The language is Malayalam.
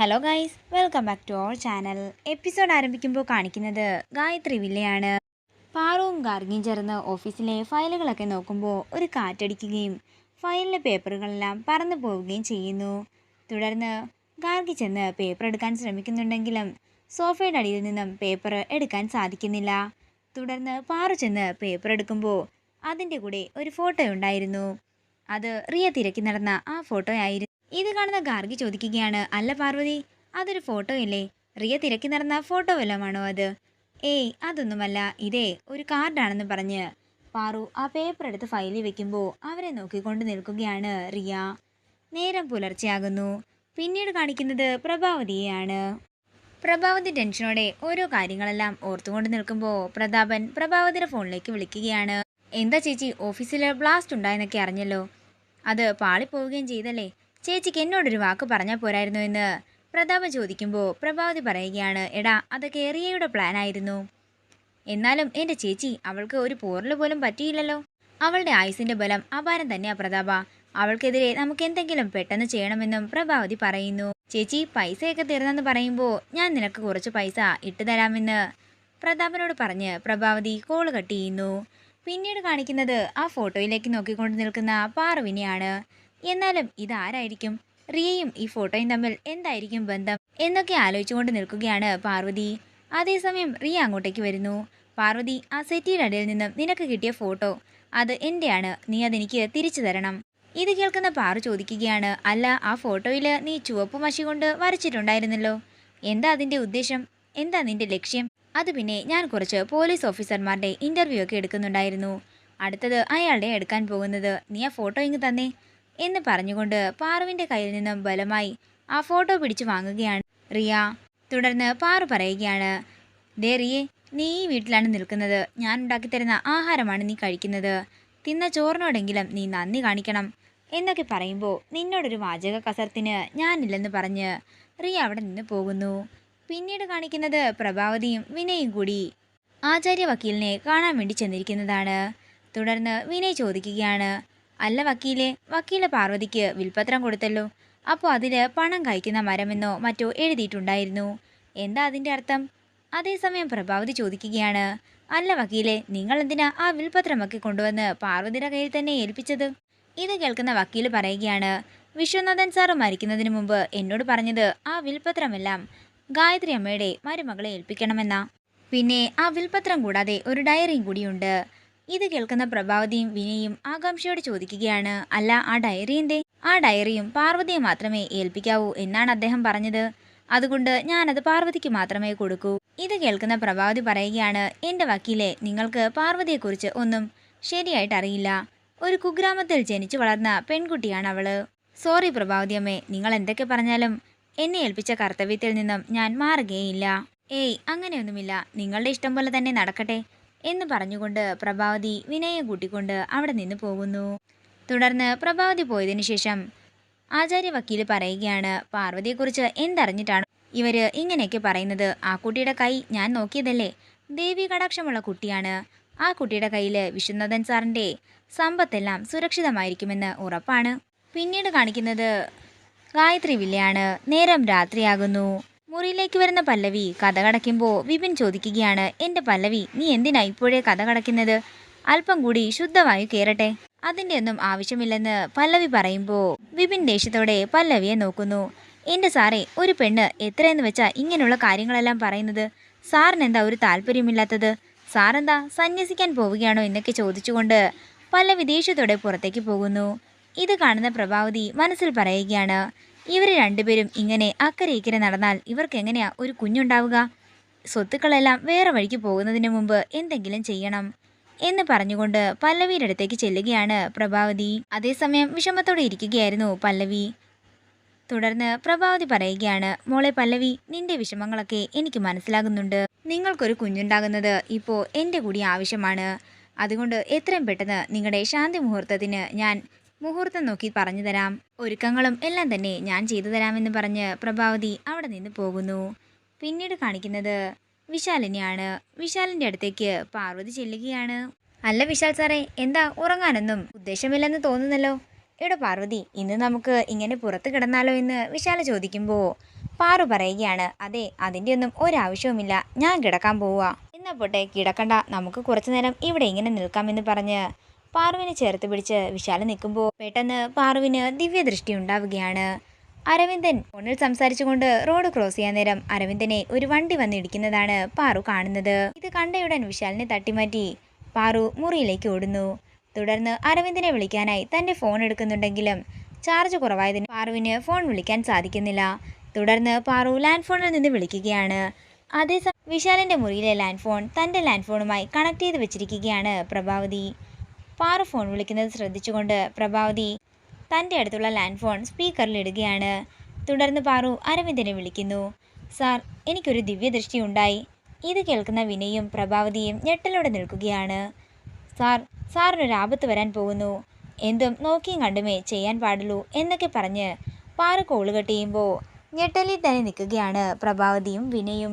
Hello guys welcome back to our channel episode ആരംഭിക്കുമ്പോൾ കാണിക്കുന്നത് ഗായത്രി വില്ലയാണ്. പാറുവും ഗാർഗിയും ചേർന്ന് ഓഫീസിലെ ഫയലുകളൊക്കെ നോക്കുമ്പോൾ ഒരു കാറ്റടിക്കുകയും ഫയലിലെ പേപ്പറുകളെല്ലാം പറന്നു പോവുകയും ചെയ്യുന്നു. തുടർന്ന് ഗാർഗി ചെന്ന് പേപ്പർ എടുക്കാൻ ശ്രമിക്കുന്നുണ്ടെങ്കിലും സോഫയുടെ അടിയിൽ നിന്നും പേപ്പർ എടുക്കാൻ സാധിക്കുന്നില്ല. തുടർന്ന് പാറു ചെന്ന് പേപ്പർ എടുക്കുമ്പോൾ അതിന്റെ കൂടെ ഒരു ഫോട്ടോ ഉണ്ടായിരുന്നു. അത് റിയ തിരക്കി നടന്ന ആ ഫോട്ടോ ആയിരുന്നു. ഇത് കാണുന്ന ഗാർഗി ചോദിക്കുകയാണ് അല്ല പാർവതി അതൊരു ഫോട്ടോ അല്ലേ റിയ തിരക്കി നടന്ന ഫോട്ടോ വല്ലതുമാണോ അത്? ഏയ് അതൊന്നുമല്ല. ഇതേ ഒരു കാർഡാണെന്ന് പറഞ്ഞ്. പാറു ആ പേപ്പർ എടുത്ത് ഫയലിൽ വെക്കുമ്പോൾ അവരെ നോക്കിക്കൊണ്ട് നിൽക്കുകയാണ് റിയ. നേരം പുലർച്ചെയാകുന്നു. പിന്നീട് കാണിക്കുന്നത് പ്രഭാവതിയെയാണ്. പ്രഭാവതി ടെൻഷനോടെ ഓരോ കാര്യങ്ങളെല്ലാം ഓർത്തുകൊണ്ട് നിൽക്കുമ്പോൾ പ്രതാപൻ പ്രഭാവതിയുടെ ഫോണിലേക്ക് വിളിക്കുകയാണ് എന്താ ചേച്ചി ഓഫീസിൽ ബ്ലാസ്റ്റ് ഉണ്ടായെന്നൊക്കെ അറിഞ്ഞല്ലോ? അത് പാളിപ്പോവുകയും ചെയ്തല്ലേ? ചേച്ചിക്ക് എന്നോടൊരു വാക്ക് പറഞ്ഞാൽ പോരായിരുന്നു എന്ന് പ്രതാപ ചോദിക്കുമ്പോൾ പ്രഭാവതി പറയുകയാണ് എടാ അതൊക്കെ റിയയുടെ പ്ലാനായിരുന്നു എന്നാലും എന്റെ ചേച്ചി അവൾക്ക് ഒരു പോറൽ പോലും പറ്റിയില്ലല്ലോ. അവളുടെ ആയുസിന്റെ ബലം അപാരം തന്നെയാ പ്രതാപ. അവൾക്കെതിരെ നമുക്ക് എന്തെങ്കിലും പെട്ടെന്ന് ചെയ്യണമെന്നും പ്രഭാവതി പറയുന്നു. ചേച്ചി പൈസയൊക്കെ തീർന്നെന്ന് പറയുമ്പോൾ ഞാൻ നിനക്ക് കുറച്ച് പൈസ ഇട്ടു തരാമെന്ന് പ്രതാപനോട് പറഞ്ഞ് പ്രഭാവതി കോൾ കട്ട് ചെയ്യുന്നു. പിന്നീട് കാണിക്കുന്നത് ആ ഫോട്ടോയിലേക്ക് നോക്കിക്കൊണ്ട് നിൽക്കുന്ന പാറുവിനെയാണ് എന്നാലും ഇതാരായിരിക്കും? റിയയും ഈ ഫോട്ടോയും തമ്മിൽ എന്തായിരിക്കും ബന്ധം? എന്നൊക്കെ ആലോചിച്ചുകൊണ്ട് നിൽക്കുകയാണ് പാർവതി. അതേസമയം റിയ അങ്ങോട്ടേക്ക് വരുന്നു. പാർവതി ആ സെറ്റിയുടെ അടിയിൽ നിന്ന് നിനക്ക് കിട്ടിയ ഫോട്ടോ. അത് എന്റെയാണ് നീ അതെനിക്ക് തിരിച്ചു തരണം. ഇത് കേൾക്കുന്ന പാറു ചോദിക്കുകയാണ്. അല്ല ആ ഫോട്ടോയിൽ നീ ചുവപ്പ് മഷി കൊണ്ട് വരച്ചിട്ടുണ്ടായിരുന്നല്ലോ. എന്താ അതിന്റെ ഉദ്ദേശം? എന്താ നിന്റെ ലക്ഷ്യം? അത് പിന്നെ ഞാൻ കുറച്ച് പോലീസ് ഓഫീസർമാരുടെ ഇന്റർവ്യൂ ഒക്കെ എടുക്കുന്നുണ്ടായിരുന്നു. അടുത്തത് അയാളുടെ എടുക്കാൻ പോകുന്നത്. നീ ആ ഫോട്ടോ ഇങ്ങ് തന്നേ. എന്ന് പറഞ്ഞുകൊണ്ട് പാറുവിന്റെ കയ്യിൽ നിന്നും ബലമായി ആ ഫോട്ടോ പിടിച്ചു വാങ്ങുകയാണ് റിയ. തുടർന്ന് പാറു പറയുകയാണ് ദേ റിയെ നീ ഈ വീട്ടിലാണ് നിൽക്കുന്നത്. ഞാൻ ഉണ്ടാക്കിത്തരുന്ന ആഹാരമാണ് നീ കഴിക്കുന്നത്. തിന്ന ചോറിനോടെങ്കിലും നീ നന്ദി കാണിക്കണം എന്നൊക്കെ പറയുമ്പോൾ നിന്നോടൊരു വാചക കസർത്തിന് ഞാനില്ലെന്ന് പറഞ്ഞ് റിയ അവിടെ നിന്ന് പോകുന്നു. പിന്നീട് കാണിക്കുന്നത് പ്രഭാവതിയും വിനയും കൂടി. ആചാര്യ വക്കീലിനെ കാണാൻ വേണ്ടി ചെന്നിരിക്കുന്നതാണ്. തുടർന്ന് വിനയ് ചോദിക്കുകയാണ് അല്ല വക്കീലെ വക്കീല പാർവതിക്ക് വിൽപ്പത്രം കൊടുത്തല്ലോ. അപ്പോൾ അതിൽ പണം കഴിക്കുന്ന മരമെന്നോ മറ്റോ എഴുതിയിട്ടുണ്ടായിരുന്നു. എന്താ അതിന്റെ അർത്ഥം? അതേസമയം പ്രഭാവതി ചോദിക്കുകയാണ് അല്ല വക്കീലെ നിങ്ങൾ എന്തിനാ ആ വിൽപത്രമൊക്കെ കൊണ്ടുവന്ന് പാർവതിയുടെ കയ്യിൽ തന്നെ ഏൽപ്പിച്ചത്? ഇത് കേൾക്കുന്ന വക്കീൽ പറയുകയാണ് വിശ്വനാഥൻ സാറ് മരിക്കുന്നതിന് മുമ്പ് എന്നോട് പറഞ്ഞത് ആ വിൽപത്രമെല്ലാം ഗായത്രി അമ്മയുടെ മരുമകളെ ഏൽപ്പിക്കണമെന്നാ. പിന്നെ ആ വിൽപത്രം കൂടാതെ ഒരു ഡയറിയും കൂടിയുണ്ട്. ഇത് കേൾക്കുന്ന പ്രഭാവതിയും വിനയും ആകാംക്ഷയോട് ചോദിക്കുകയാണ് അല്ല ആ ഡയറി ആ ഡയറിയും പാർവതിയെ മാത്രമേ ഏൽപ്പിക്കാവൂ എന്നാണ് അദ്ദേഹം പറഞ്ഞത്. അതുകൊണ്ട് ഞാനത് പാർവതിക്ക് മാത്രമേ കൊടുക്കൂ. ഇത് കേൾക്കുന്ന പ്രഭാവതി പറയുകയാണ് എന്റെ വക്കീലെ നിങ്ങൾക്ക് പാർവതിയെക്കുറിച്ച് ഒന്നും ശരിയായിട്ട് അറിയില്ല. ഒരു കുഗ്രാമത്തിൽ ജനിച്ചു വളർന്ന പെൺകുട്ടിയാണ് അവൾ. സോറി പ്രഭാവതി അമ്മേ നിങ്ങൾ എന്തൊക്കെ പറഞ്ഞാലും എന്നെ ഏൽപ്പിച്ച കർത്തവ്യത്തിൽ നിന്നും ഞാൻ മാറുകയില്ല ഏയ് അങ്ങനെയൊന്നുമില്ല. നിങ്ങളുടെ ഇഷ്ടം പോലെ തന്നെ നടക്കട്ടെ. എന്ന് പറഞ്ഞുകൊണ്ട് പ്രഭാവതി വിനയെ കൂട്ടിക്കൊണ്ട് അവിടെ നിന്ന് പോകുന്നു. തുടർന്ന് പ്രഭാവതി പോയതിനു ശേഷം ആചാര്യ വക്കീൽ പറയുകയാണ് പാർവതിയെക്കുറിച്ച് എന്തറിഞ്ഞിട്ടാണ് ഇവർ ഇങ്ങനെയൊക്കെ പറയുന്നത്? ആ കുട്ടിയുടെ കൈ ഞാൻ നോക്കിയതല്ലേ? ദേവി കടാക്ഷമുള്ള കുട്ടിയാണ്. ആ കുട്ടിയുടെ കയ്യിൽ വിശ്വനാഥൻ സാറിന്റെ സമ്പത്തെല്ലാം സുരക്ഷിതമായിരിക്കുമെന്ന് ഉറപ്പാണ്. പിന്നീട് കാണിക്കുന്നത് ഗായത്രി വില്ലയാണ്. നേരം രാത്രിയാകുന്നു. മുറിയിലേക്ക് വരുന്ന പല്ലവി കഥ കടക്കുമ്പോൾ വിപിൻ ചോദിക്കുകയാണ് എന്റെ പല്ലവി നീ എന്തിനാ ഇപ്പോഴേ കഥ കടക്കുന്നത് അല്പം കൂടി ശുദ്ധവായു കയറട്ടെ അതിന്റെ ഒന്നും ആവശ്യമില്ലെന്ന് പല്ലവി പറയുമ്പോൾ വിപിൻ ദേഷ്യത്തോടെ പല്ലവിയെ നോക്കുന്നു. എന്റെ സാറേ ഒരു പെണ്ണ് എത്രയെന്ന് വെച്ചാ ഇങ്ങനെയുള്ള കാര്യങ്ങളെല്ലാം പറയുന്നത്? സാറിനെന്താ ഒരു താല്പര്യമില്ലാത്തത്? സാറെന്താ സന്യസിക്കാൻ പോവുകയാണോ എന്നൊക്കെ ചോദിച്ചുകൊണ്ട് പല്ലവി ദേഷ്യത്തോടെ പുറത്തേക്ക് പോകുന്നു. ഇത് കാണുന്ന പ്രഭാവതി മനസ്സിൽ പറയുകയാണ് ഇവർ രണ്ടുപേരും ഇങ്ങനെ അക്കരെ ഇക്കരെ നടന്നാൽ ഇവർക്ക് എങ്ങനെയാ ഒരു കുഞ്ഞുണ്ടാവുക? സ്വത്തുക്കളെല്ലാം വേറെ വഴിക്ക് പോകുന്നതിന് മുമ്പ് എന്തെങ്കിലും ചെയ്യണം എന്ന് പറഞ്ഞുകൊണ്ട് പല്ലവിയുടെ അടുത്തേക്ക് ചെല്ലുകയാണ് പ്രഭാവതി. അതേസമയം വിഷമത്തോടെ ഇരിക്കുകയായിരുന്നു പല്ലവി. തുടർന്ന് പ്രഭാവതി പറയുകയാണ് മോളെ പല്ലവി നിന്റെ വിഷമങ്ങളൊക്കെ എനിക്ക് മനസ്സിലാകുന്നുണ്ട്. നിങ്ങൾക്കൊരു കുഞ്ഞുണ്ടാകുന്നത് ഇപ്പോൾ എന്റെ കൂടി ആവശ്യമാണ്. അതുകൊണ്ട് എത്രയും പെട്ടെന്ന് നിങ്ങളുടെ ശാന്തി മുഹൂർത്തത്തിന് ഞാൻ മുഹൂർത്തം നോക്കി പറഞ്ഞു തരാം. ഒരുക്കങ്ങളും എല്ലാം തന്നെ ഞാൻ ചെയ്തു തരാമെന്ന് പറഞ്ഞ് പ്രഭാവതി അവിടെ നിന്ന് പോകുന്നു. പിന്നീട് കാണിക്കുന്നത് വിശാലിനെയാണ്. വിശാലിന്റെ അടുത്തേക്ക് പാർവതി ചെല്ലുകയാണ്. അല്ല വിശാൽ സാറേ എന്താ ഉറങ്ങാനൊന്നും ഉദ്ദേശമില്ലെന്ന് തോന്നുന്നല്ലോ. എടാ പാർവതി ഇന്ന് നമുക്ക് ഇങ്ങനെ പുറത്ത് കിടന്നാലോ എന്ന് വിശാല ചോദിക്കുമ്പോൾ പാറു പറയുകയാണ്. അതെ അതിന്റെ ഒന്നും ഒരാവശ്യവുമില്ല. ഞാൻ കിടക്കാൻ പോവുക. എന്നാ പോട്ടെ കിടക്കണ്ട. നമുക്ക് കുറച്ചു നേരം ഇവിടെ ഇങ്ങനെ നിൽക്കാമെന്ന് പറഞ്ഞ് പാറുവിനെ ചേർത്ത് പിടിച്ച് വിശാല നിൽക്കുമ്പോൾ പെട്ടെന്ന് പാർവിന് ദിവ്യദൃഷ്ടി ഉണ്ടാവുകയാണ്. അരവിന്ദൻ ഫോണിൽ സംസാരിച്ചുകൊണ്ട് റോഡ് ക്രോസ് ചെയ്യാൻ നേരം അരവിന്ദനെ ഒരു വണ്ടി വന്നിടിക്കുന്നതാണ് പാറു കാണുന്നത്. ഇത് കണ്ടയുടൻ വിശാലിനെ തട്ടിമാറ്റി പാറു മുറിയിലേക്ക് ഓടുന്നു. തുടർന്ന് അരവിന്ദനെ വിളിക്കാനായി തന്റെ ഫോൺ എടുക്കുന്നുണ്ടെങ്കിലും ചാർജ് കുറവായതിന് പാറുവിന് ഫോൺ വിളിക്കാൻ സാധിക്കുന്നില്ല. തുടർന്ന് പാറു ലാൻഡ് ഫോണിൽ നിന്ന് വിളിക്കുകയാണ്. അതേസമയം വിശാലിന്റെ മുറിയിലെ ലാൻഡ് ഫോൺ തന്റെ ലാൻഡ് ഫോണുമായി കണക്ട് ചെയ്ത് വെച്ചിരിക്കുകയാണ് പ്രഭാവതി. പാറു ഫോൺ വിളിക്കുന്നത് ശ്രദ്ധിച്ചുകൊണ്ട് പ്രഭാവതി തന്റെ അടുത്തുള്ള ലാൻഡ് ഫോൺ സ്പീക്കറിൽ ഇടുകയാണ് തുടർന്ന് പാറു അരവിന്ദനെ വിളിക്കുന്നു. സാർ എനിക്കൊരു ദിവ്യദൃഷ്ടി ഉണ്ടായി. ഇത് കേൾക്കുന്ന വിനയും പ്രഭാവതിയും ഞെട്ടലോടെ നിൽക്കുകയാണ്. സാർ സാറിനൊരു ആപത്ത് വരാൻ പോകുന്നു. എന്തും നോക്കിയും കണ്ടുമേ ചെയ്യാൻ പാടുള്ളൂ എന്നൊക്കെ പറഞ്ഞ് പാറു കോൾ കട്ട് ചെയ്യുമ്പോൾ ഞെട്ടലിൽ തന്നെ നിൽക്കുകയാണ് പ്രഭാവതിയും വിനയും.